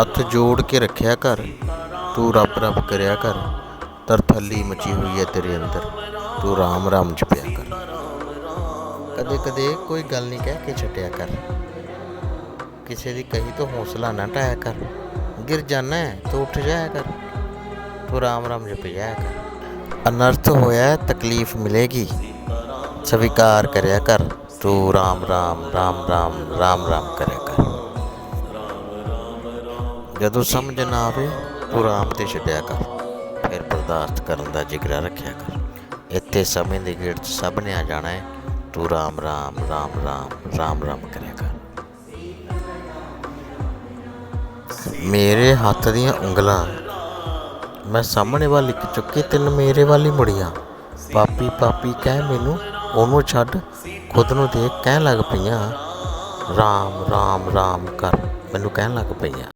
ਹੱਥ ਜੋੜ ਕੇ ਰੱਖਿਆ ਕਰ। ਤੂੰ ਰੱਬ ਰੱਬ ਕਰਿਆ ਕਰ। ਤਰਥੱਲੀ ਮਚੀ ਹੋਈ ਹੈ ਤੇਰੇ ਅੰਦਰ। ਤੂੰ ਰਾਮ ਰਾਮ ਜਪਿਆ ਕਰ। ਕਦੇ ਕਦੇ ਕੋਈ ਗੱਲ ਨਹੀਂ ਕਹਿ ਕੇ ਛੱਡਿਆ ਕਰ। ਕਿਸੇ ਦੀ ਕਹੀ ਤੋਂ ਹੌਸਲਾ ਨਾ ਢਾਇਆ ਕਰ। ਗਿਰ ਜਾਣਾ ਹੈ ਤੂੰ ਉੱਠ ਜਾਇਆ ਕਰ। ਤੂੰ ਰਾਮ ਰਾਮ ਜਪ ਜਾਇਆ ਕਰ। ਅਨਰਥ ਹੋਇਆ ਤਕਲੀਫ ਮਿਲੇਗੀ। ਸਵੀਕਾਰ ਕਰਿਆ ਕਰ। ਤੂੰ ਰਾਮ ਰਾਮ ਰਾਮ ਰਾਮ ਰਾਮ ਰਾਮ ਕਰਿਆ ਕਰ। ਜਦੋਂ ਸਮਝ ਨਾ ਆਵੇ, ਤੂੰ ਰਾਮ ਤੇ ਛੱਡਿਆ ਕਰ। ਫਿਰ ਬਰਦਾਸ਼ਤ ਕਰਨ ਦਾ ਜਿਗਰਾ ਰੱਖਿਆ ਕਰ। ਇੱਥੇ ਸਮੇਂ ਦੇ ਗੇੜ 'ਚ ਸਭ ਨੇ ਆ ਜਾਣਾ ਹੈ ਤੂੰ ਰਾਮ ਰਾਮ ਰਾਮ ਰਾਮ ਰਾਮ ਰਾਮ ਕਰਿਆ ਕਰ। ਮੇਰੇ ਹੱਥ ਦੀਆਂ ਉਂਗਲਾਂ। ਮੈਂ ਸਾਹਮਣੇ ਵੱਲ ਇੱਕ ਚੁੱਕੀ, ਤਿੰਨ ਮੇਰੇ ਵੱਲ ਹੀ ਮੁੜੀਆਂ। ਪਾਪੀ ਪਾਪੀ, ਕਹਿ ਮੈਨੂੰ, ਉਹਨੂੰ ਛੱਡ। ਖੁਦ ਨੂੰ ਦੇਖ, ਕਹਿਣ ਲੱਗ ਪਈਆਂ, ਰਾਮ ਰਾਮ ਰਾਮ ਕਰ। ਮੈਨੂੰ ਕਹਿਣ ਲੱਗ ਪਈਆਂ।